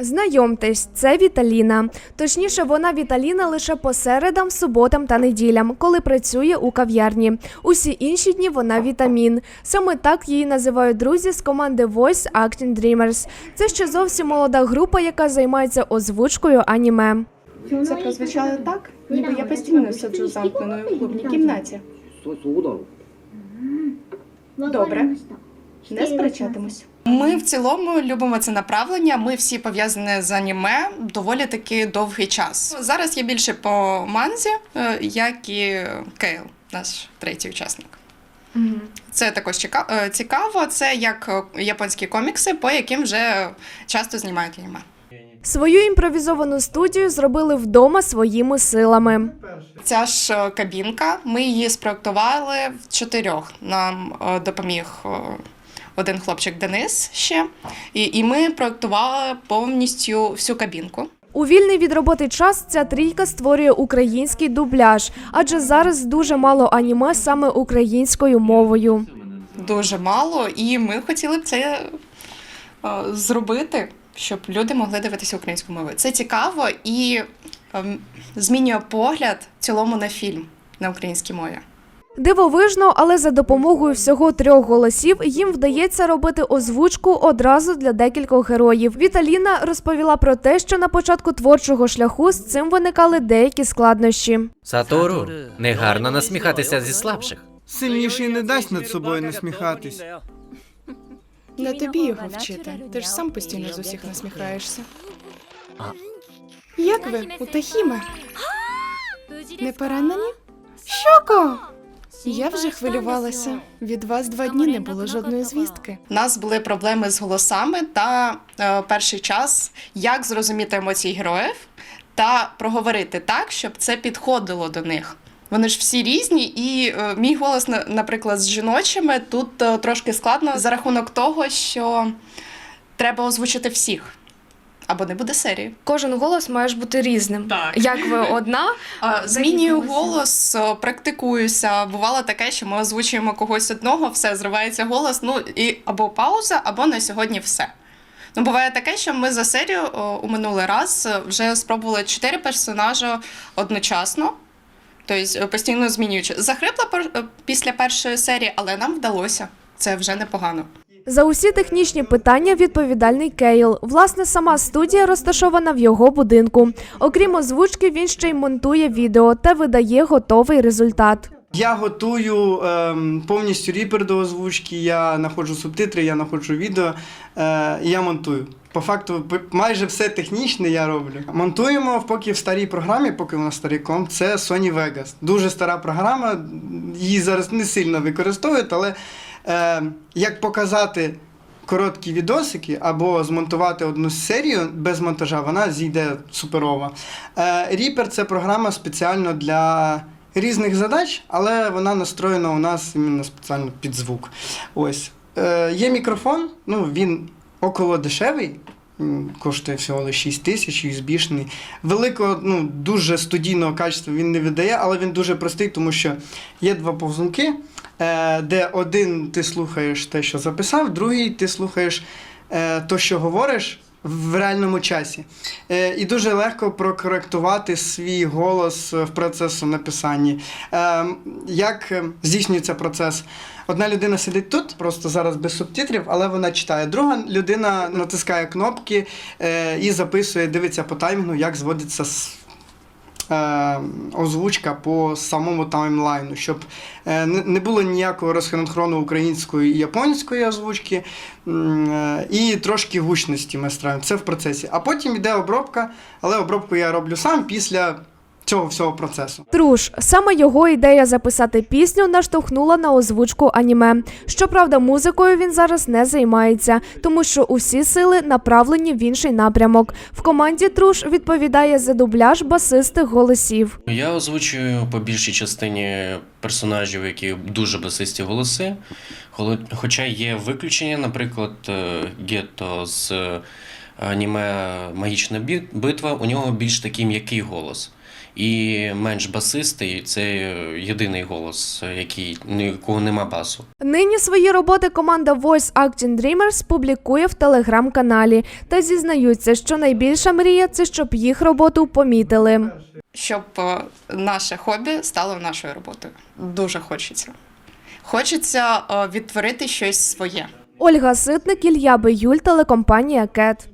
Знайомтесь, це Віталіна. Точніше, вона Віталіна лише по середам, суботам та неділям, коли працює у кав'ярні. Усі інші дні вона вітамін. Саме так її називають друзі з команди Voice Acting Dreamers. Це ще зовсім молода група, яка займається озвучкою аніме. Це прозвучало так, ніби я постійно сиджу замкненою в клубній кімнаті. Добре, не сперечатимусь. Ми в цілому любимо це направлення. Ми всі пов'язані з аніме доволі таки довгий час. Зараз я більше по манзі, е, як і Кейл, наш третій учасник. Це також чека- е, цікаво. Це як е, японські комікси, по яким вже часто знімають аніме. Свою імпровізовану студію зробили вдома своїми силами. Ця ж кабінка, ми її спроектували в чотирьох. Нам допоміг один хлопчик Денис ще. І, і ми проектували повністю всю кабінку. У вільний від роботи час ця трійка створює український дубляж, адже зараз дуже мало аніме саме українською мовою. Дуже мало, і ми хотіли б це е, зробити, щоб люди могли дивитися українською мовою. Це цікаво і ем, змінює погляд в цілому на фільм на українській мові. Дивовижно, але за допомогою всього трьох голосів їм вдається робити озвучку одразу для декількох героїв. Віталіна розповіла про те, що на початку творчого шляху з цим виникали деякі складнощі. Сатору, негарно насміхатися зі слабших. Сильніший не дасть над собою насміхатись. Не тобі його вчити. Ти ж сам постійно з усіх насміхаєшся. Як ви, Утахіме? Не поранені? Щоко! Я вже хвилювалася. Від вас два дні не було жодної звістки. У нас були проблеми з голосами та е, перший час, як зрозуміти емоції героїв та проговорити так, щоб це підходило до них. Вони ж всі різні, і е, мій голос, наприклад, з жіночими тут е, трошки складно за рахунок того, що треба озвучити всіх. Або не буде серії. Кожен голос має ж бути різним. Так. Як ви одна? А, Змінюю голос, практикуюся. Бувало таке, що ми озвучуємо когось одного, все зривається голос. Ну і або пауза, або на сьогодні все. Ну, буває таке, що ми за серію о, у минулий раз е, вже спробували чотири персонажа одночасно. Тобто постійно змінюючи. Захрипла е, після першої серії, але нам вдалося. Це вже непогано. За усі технічні питання відповідальний Кейл. Власне, сама студія розташована в його будинку. Окрім озвучки, він ще й монтує відео та видає готовий результат. Я готую ем, повністю ріпер до озвучки, я знаходжу субтитри, я знаходжу відео е, я монтую. По факту, майже все технічне я роблю. Монтуємо поки в старій програмі, поки нас старий комп, це Sony Vegas. Дуже стара програма, її зараз не сильно використовують, але е, як показати короткі відосики або змонтувати одну серію без монтажа, вона зійде суперова. Е, Reaper це програма спеціально для різних задач, але вона настроєна у нас іменно спеціально під звук. Ось. Е, є мікрофон, ну він около дешевий. Коштує всього лише 6 тисяч, USB-шний. Великого, ну, дуже студійного качества він не видає, але він дуже простий, тому що є два повзунки, де один ти слухаєш те, що записав, другий ти слухаєш е, то, що говориш в реальному часі. Е, і дуже легко прокоректувати свій голос в процесу написання. Е, як е, здійснюється процес? Одна людина сидить тут, просто зараз без субтитрів, але вона читає. Друга людина натискає кнопки е, і записує, дивиться по таймінгу, як зводиться е, озвучка по самому таймлайну, щоб е, не не було ніякого розхронхрону української і японської озвучки, е, і трошки гучності ми страємо. Це в процесі. А потім йде обробка, але обробку я роблю сам після цього всього процесу. Труш саме його ідея записати пісню наштовхнула на озвучку аніме. Щоправда, музикою він зараз не займається, тому що усі сили направлені в інший напрямок. В команді Труш відповідає за дубляж басистих голосів. Я озвучую по більшій частині персонажів, які дуже басисті голоси. Хоча є виключення, наприклад, е, Гетто з е, аніме Магічна битва, у нього більш такий м'який голос. І менш басистий це єдиний голос, який ні у кого нема басу. Нині свої роботи команда Voice Acting Dreamers публікує в телеграм-каналі та зізнаються, що найбільша мрія це щоб їх роботу помітили. Щоб е, наше хобі стало нашою роботою. Дуже хочеться. Хочеться е, відтворити щось своє. Ольга Ситник, Ілья Биюль, телекомпанія Кет.